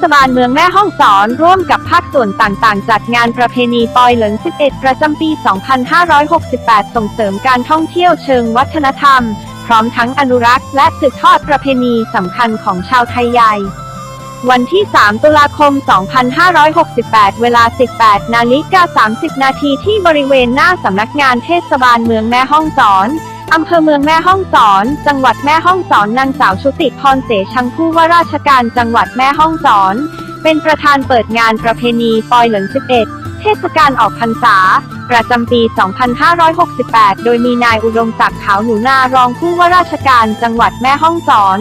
ศบาลเมืองแม่ฮ่องสอนร่วมกับภาคส่วนต่างๆ จัดงานประเพณีปอยเหลิน11 ประจำปี 2568 ส่งเสริมการท่องเที่ยวเชิงวัฒนธรรม พร้อมทั้งอนุรักษ์และสืบทอดประเพณีสำคัญของชาวไทยใหญ่วันที่ 3 ตุลาคม 2568 เวลา 18 นาฬิกา 30 นาทีที่บริเวณหน้าสำนักงานเทศบาลเมืองแม่ฮ่องสอน อำเภอเมืองแม่ฮ่องสอน จังหวัดแม่ฮ่องสอนนางสาวชุติพรเสชังผู้ว่าราชการจังหวัดแม่ฮ่องสอน เป็นประธานเปิดงานประเพณีปอยเหลิน11 เทศกาลออกพรรษา ประจำปี 2568 โดยมีนายอุดมศักดิ์ขาวหนูนารองผู้ว่าราชการจังหวัดแม่ฮ่องสอน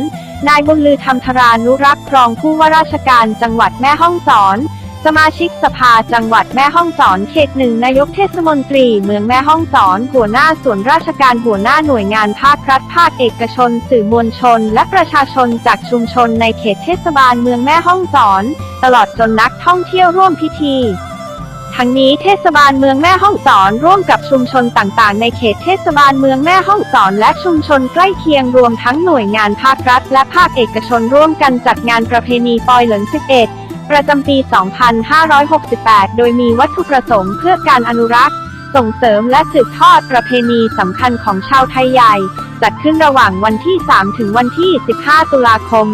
นายบุญลือธรรมธรานุรักษ์รองผู้ว่าราชการจังหวัดแม่ฮ่องสอน สมาชิกสภาจังหวัดแม่ฮ่องสอนเขตหนึ่งนายกเทศมนตรีเมืองแม่ฮ่องสอน หัวหน้าส่วนราชการหัวหน้าหน่วยงานภาครัฐภาคเอกชน สื่อมวลชน และประชาชนจากชุมชนในเขตเทศบาลเมืองแม่ฮ่องสอน ตลอดจนนักท่องเที่ยวร่วมพิธีทั้งนี้เทศบาลเมืองแม่ฮ่องสอนร่วมกับชุมชนต่างๆ ในเขตเทศบาลเมืองแม่ฮ่องสอน และชุมชนใกล้เคียงรวมทั้งหน่วยงานภาครัฐ และภาคเอกชนร่วมกันจัดงานประเพณีปอยเหลิน11 ประจำปี 2568 โดยมีวัตถุประสงค์เพื่อการอนุรักษ์ ส่งเสริมและสืบทอดประเพณีสำคัญของชาวไทยใหญ่ จัดขึ้นระหว่างวันที่ 3 ถึงวันที่ 15 ตุลาคม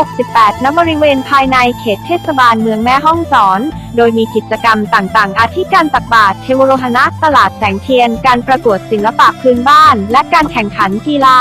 2568 ณ บริเวณภายในเขตเทศบาลเมืองแม่ฮ่องสอน โดยมีกิจกรรมต่างๆ อาทิการตักบาตรเทวโรหณะตลาดแสงเทียน การประกวดศิลปะพื้นบ้าน และการแข่งขันกีฬา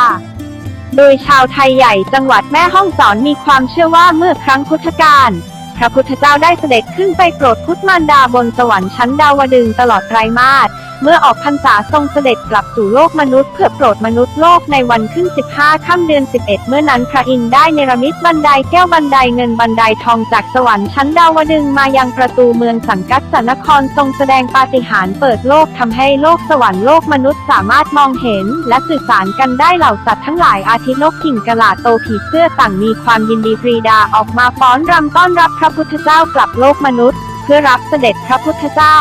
โดยชาวไทยใหญ่จังหวัดแม่ฮ่องสอนมีความเชื่อว่าเมื่อครั้งพุทธกาลพระพุทธเจ้าได้เสด็จขึ้นไปโปรดพุทธมารดาบนสวรรค์ชั้นดาวดึงตลอดไตรมาส เมื่อออกพรรษาทรงเสด็จกลับสู่โลกมนุษย์เพื่อโปรดมนุษย์โลกในวันขึ้น 15 ค่ำเดือน 11 เมื่อนั้นพระอินทร์ได้เนรมิตบันไดแก้วบันไดเงินบันไดทองจากสวรรค์ชั้นดาวดึงมายังประตูเมืองสังกัดสนครทรงแสดงปาฏิหาริย์เปิดโลกทำให้โลกสวรรค์โลกมนุษย์สามารถมองเห็น และสื่อสารกันได้เหล่าสัตว์ทั้งหลายอาทินกกิ่งกะลาโตผีเสื้อต่างมีความยินดีปรีดาออกมาฟ้อนรำต้อนรับพระพุทธเจ้า กลับโลกมนุษย์ เพื่อรับเสด็จพระพุทธเจ้า